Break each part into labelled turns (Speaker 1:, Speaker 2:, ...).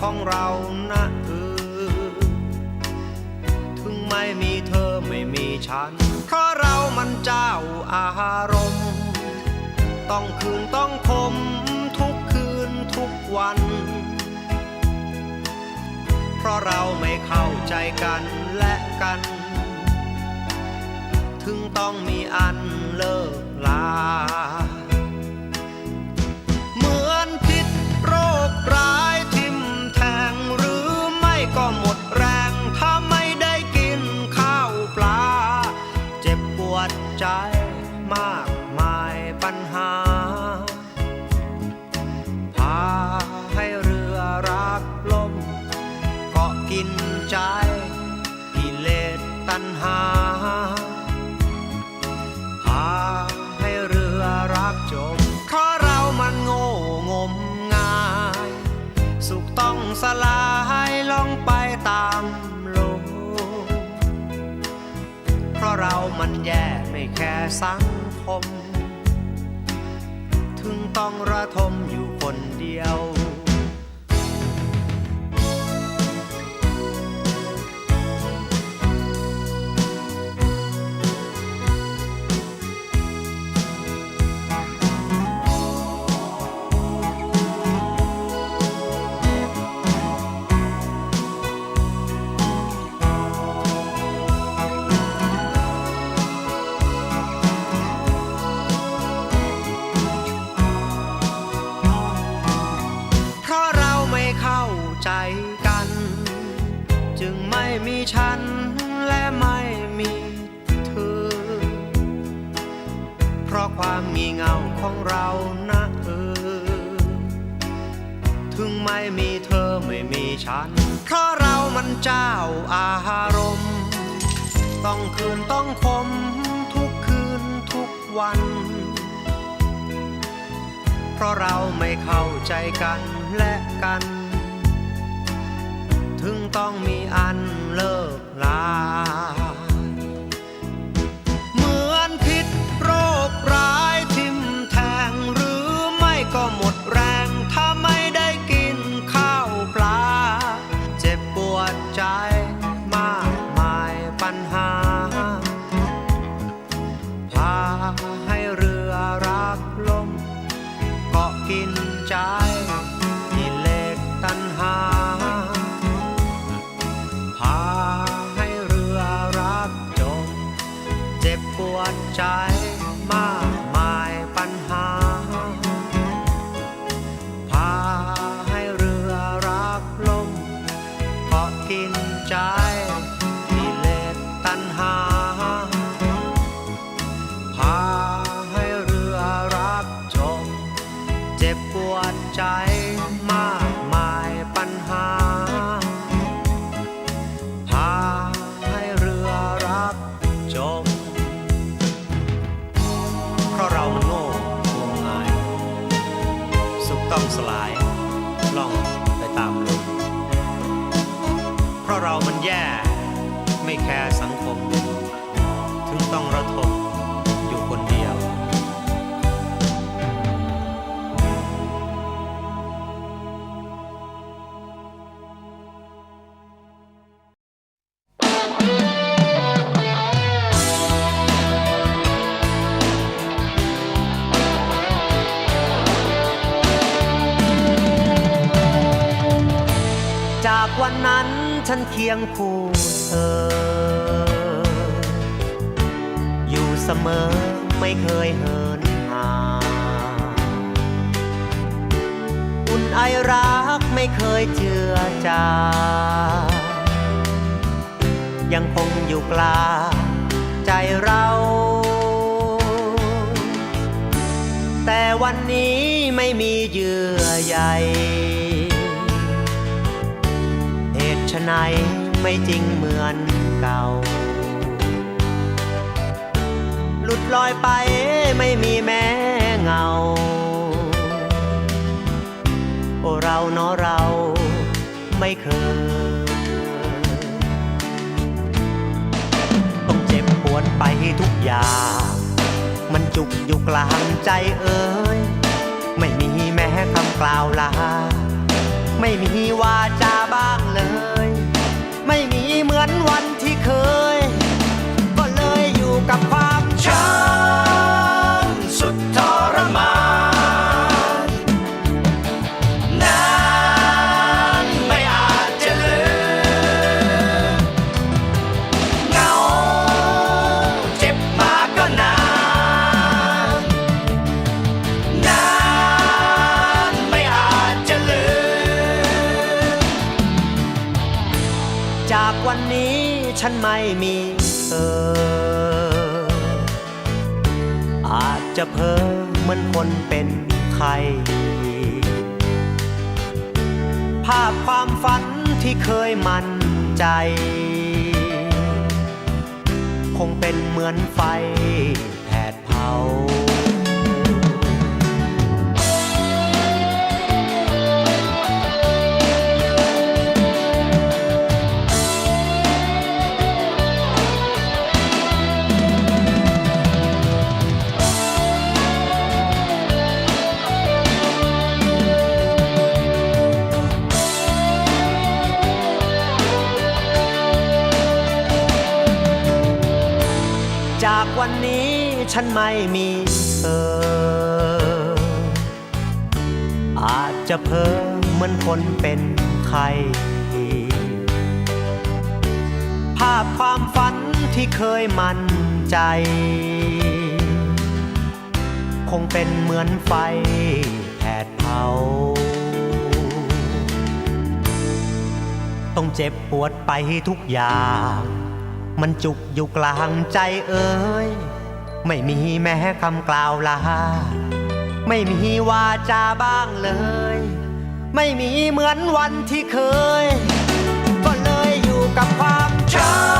Speaker 1: ของเรานะเออถึงไม่มีเธอไม่มีฉัน เพราะเรามันเจ้าอารมณ์ ต้องคืนต้องคมทุกคืนทุกวัน เพราะเราไม่เข้าใจกันและกัน ถึงต้องมีอันเลิกลา สังคม ถึงต้องระทม ถึงไม่มีเธอไม่มีฉัน เพราะเรามันเจ้าอารมณ์ ต้องคืนต้องคมทุกคืนทุกวัน เพราะเราไม่เข้าใจกันและกัน ถึงต้องมีอันเลิกลา ให้เรือรักลมเกาะกินใจกิเล็กตันหา พาให้เรือรักจม เจ็บปวดใจ จากวันนั้นฉันเคียงคู่เธอ อยู่เสมอไม่เคยเหินห่างอุ่นไอรักไม่เคยเจือจางยังคงอยู่กลางใจเรา แต่วันนี้ไม่มีเยื่อใย ไหนไม่จริงเหมือนเก่า หลุดลอยไปไม่มีแม้เงา โอเราเนาะเราไม่เคย ต้องเจ็บปวดไปทุกอย่าง มันจุกอยู่กลางใจเอ้ยไม่มีแม้คำกล่าวลา ไม่มีวาจาบ้างเลย เหมือนวันที่เคย ที่เคยมั่นใจ คงเป็นเหมือนไฟแผดเผา ฉันไม่มีเธอ อาจจะเพ้อเหมือนคนเป็นใคร ภาพความฝันที่เคยมั่นใจ คงเป็นเหมือนไฟแผดเผา ต้องเจ็บปวดไปทุกอย่าง มันจุกอยู่กลางใจเอ่ย ไม่มีแม้คำกล่าวลา ไม่มีวาจาบ้างเลย ไม่มีเหมือนวันที่เคย ก็เลยอยู่กับความเจ้า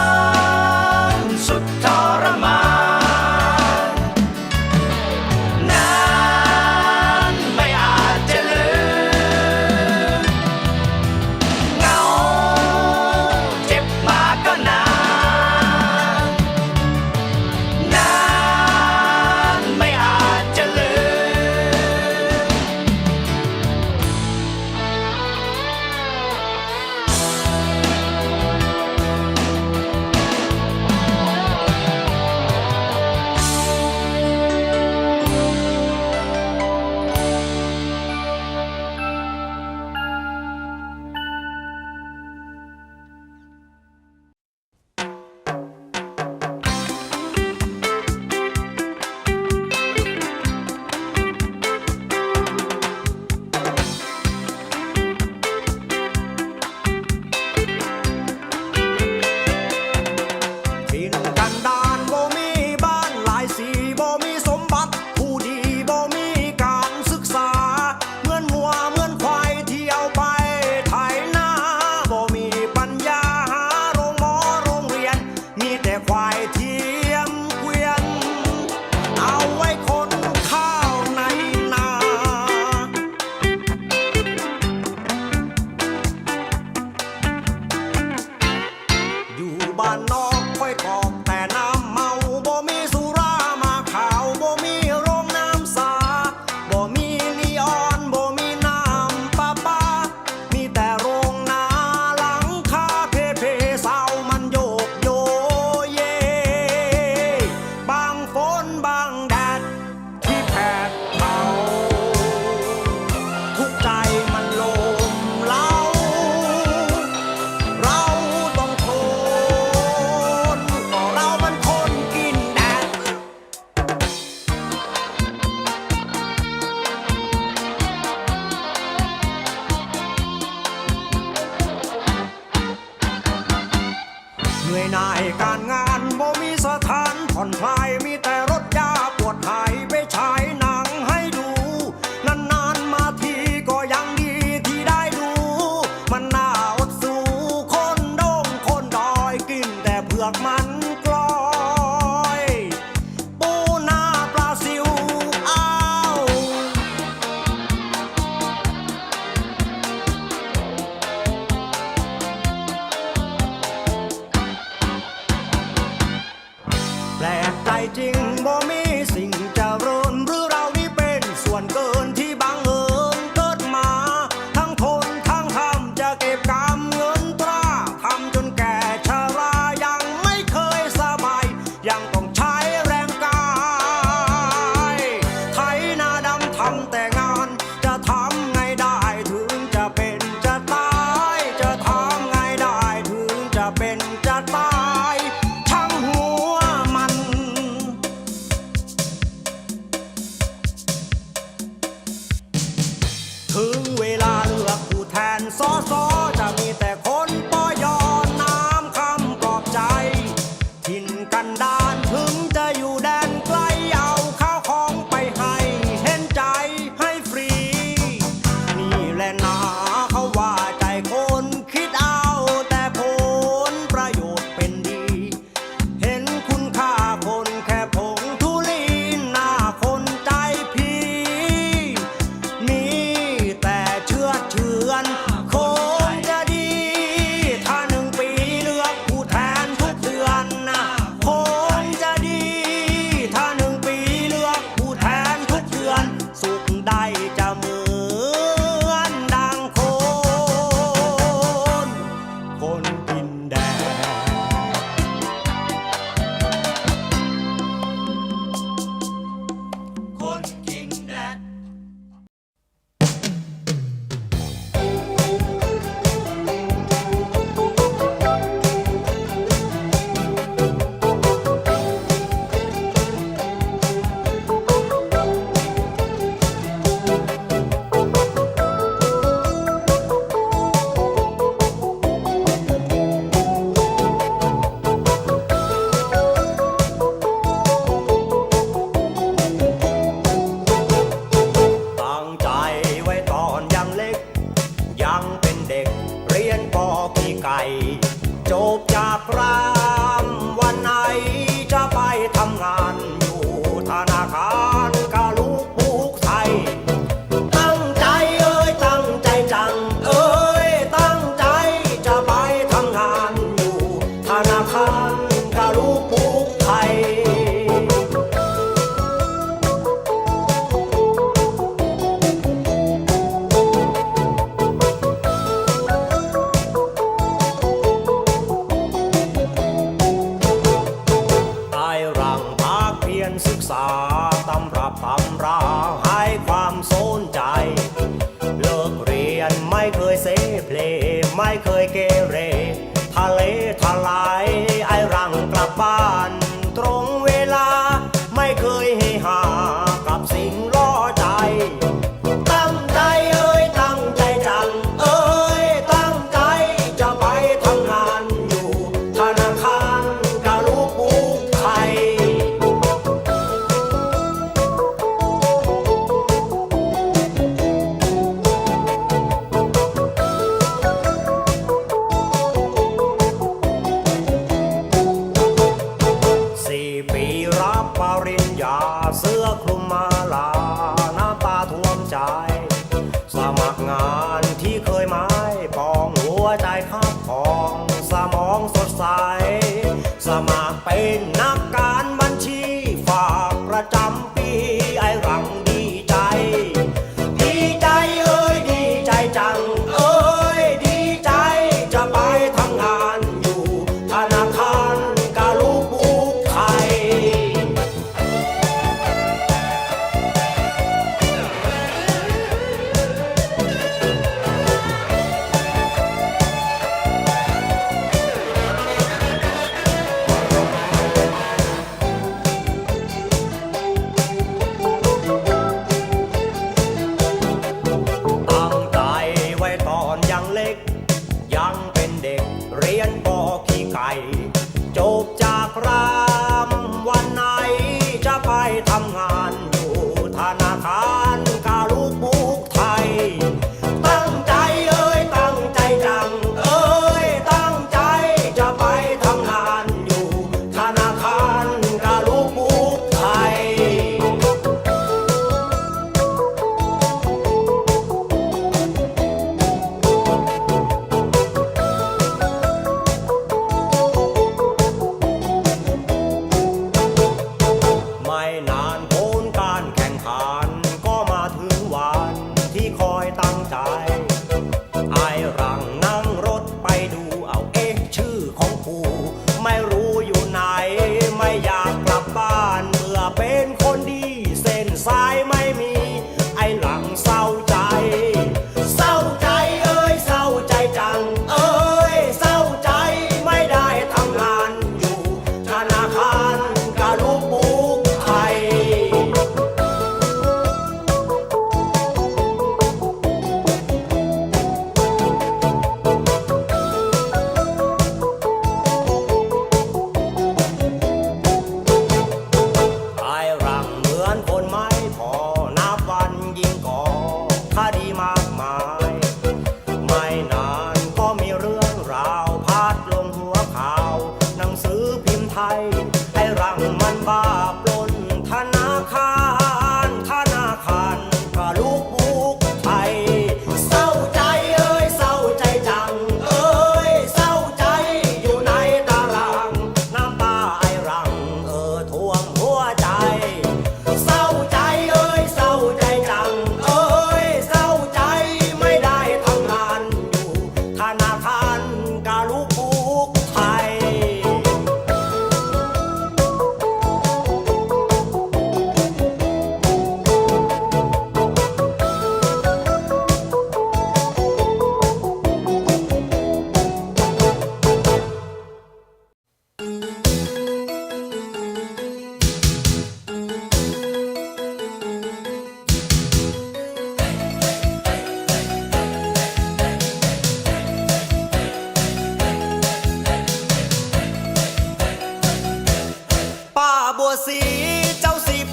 Speaker 1: อ
Speaker 2: งสดใส สมัครเป็นนักการ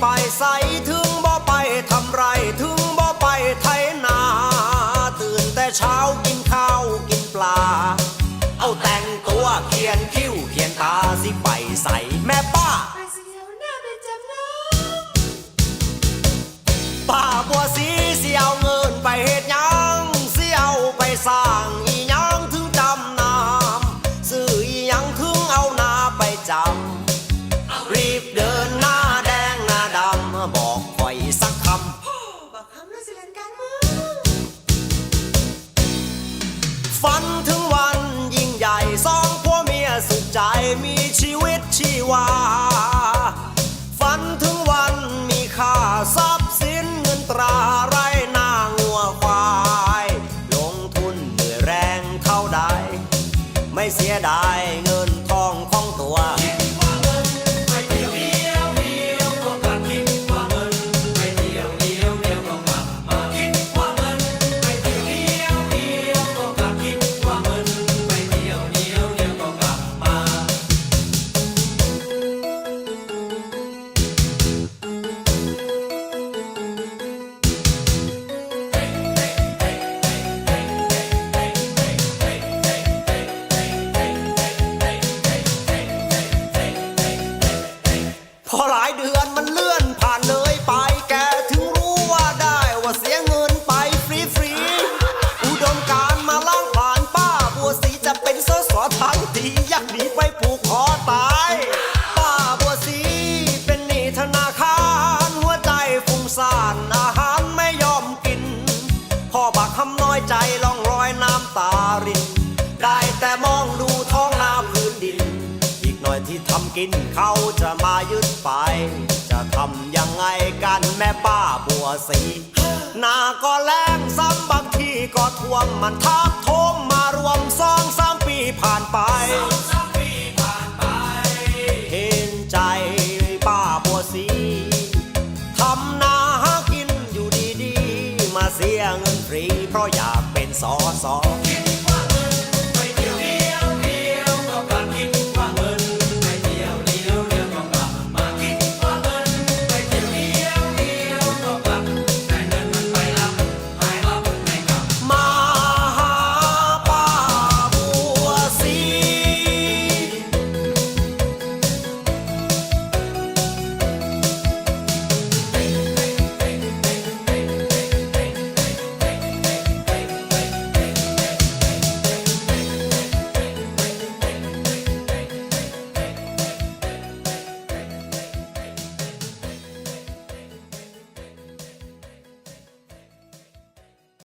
Speaker 2: ไปใสถึงบ่ไปทำไรถึงบ่ไปไถนา ตื่นแต่เช้ากินข้าวกินปลา เอาแต่งตัวเขียนคิ้วเขียนตาสิไปใส why. อยใจล่องรอยน้ำตาริน ได้แต่มองดูท้องนาพื้นดิน อีกหน่อยที่ทำกินเขาจะมายึดไป จะทำยังไงกันแม่ป้าบัวสี นาก็แรงซ้ำบางทีก็ท่วมมันทักทมมารวมสองสามปีผ่านไป สอสอ